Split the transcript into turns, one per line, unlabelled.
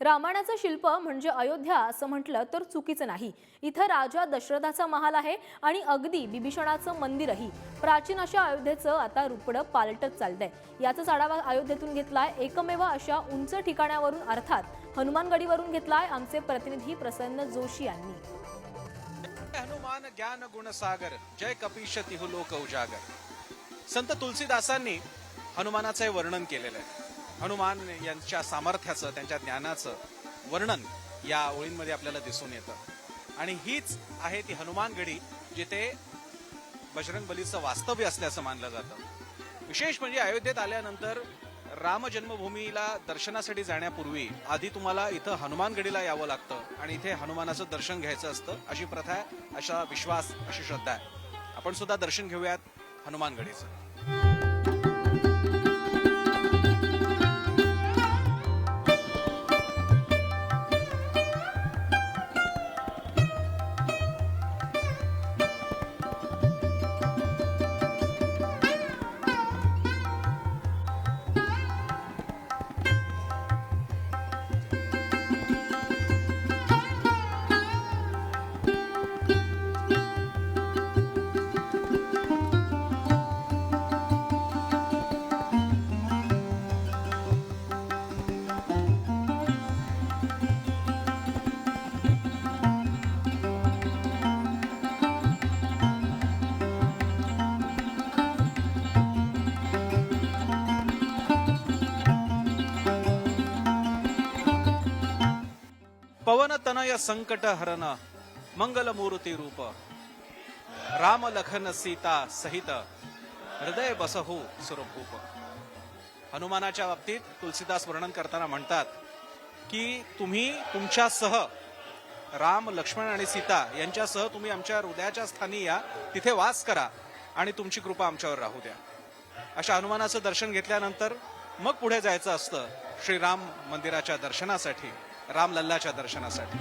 रामायणाचं शिल्प म्हणजे अयोध्या असं म्हटलं तर चुकीचं नाही. इथं राजा दशरथाचा महाल आहे आणि अगदी बिभीषणाचं मंदिरही. प्राचीन अशा अयोध्येचं आता रुपडं पालटत चालतंय याचाच आढावा अयोध्येतून घेतलाय एकमेव अशा उंच ठिकाणावरून अर्थात हनुमानगडीवरून घेतलाय आमचे प्रतिनिधी प्रसन्न जोशी यांनी.
हनुमान ज्ञान गुणसागर जय कपीश तिहु लोक उजागर. संत तुलसीदासांनी हनुमानाचे वर्णन केलेलं आहे. हनुमान यांच्या सामर्थ्याचं त्यांच्या ज्ञानाचं वर्णन या ओळींमध्ये आपल्याला दिसून येतं. आणि हीच आहे ती हनुमानगडी जिथे बजरंग बलीचं वास्तव्य असल्याचं मानलं जातं. विशेष म्हणजे अयोध्येत आल्यानंतर राम जन्मभूमीला दर्शनासाठी जाण्यापूर्वी आधी तुम्हाला इथं हनुमानगडीला यावं लागतं आणि इथे हनुमानाचं दर्शन घ्यायचं असतं अशी प्रथा आहे अशा विश्वास अशी श्रद्धा आहे. आपण सुद्धा दर्शन घेऊयात हनुमानगडीचं पवन तनय संकट हरन मंगल रूप राम लखन सीता सहित हृदय बसहू सुरभूप हनुमानाच्या बाबतीत तुलसीदास वर्णन करताना म्हणतात की तुम्ही तुमच्यासह राम लक्ष्मण आणि सीता यांच्यासह तुम्ही आमच्या हृदयाच्या स्थानी या तिथे वास करा आणि तुमची कृपा आमच्यावर राहू द्या अशा हनुमानाचं दर्शन घेतल्यानंतर मग पुढे जायचं असतं श्रीराम मंदिराच्या दर्शनासाठी रामलल्लाच्या दर्शनासाठी.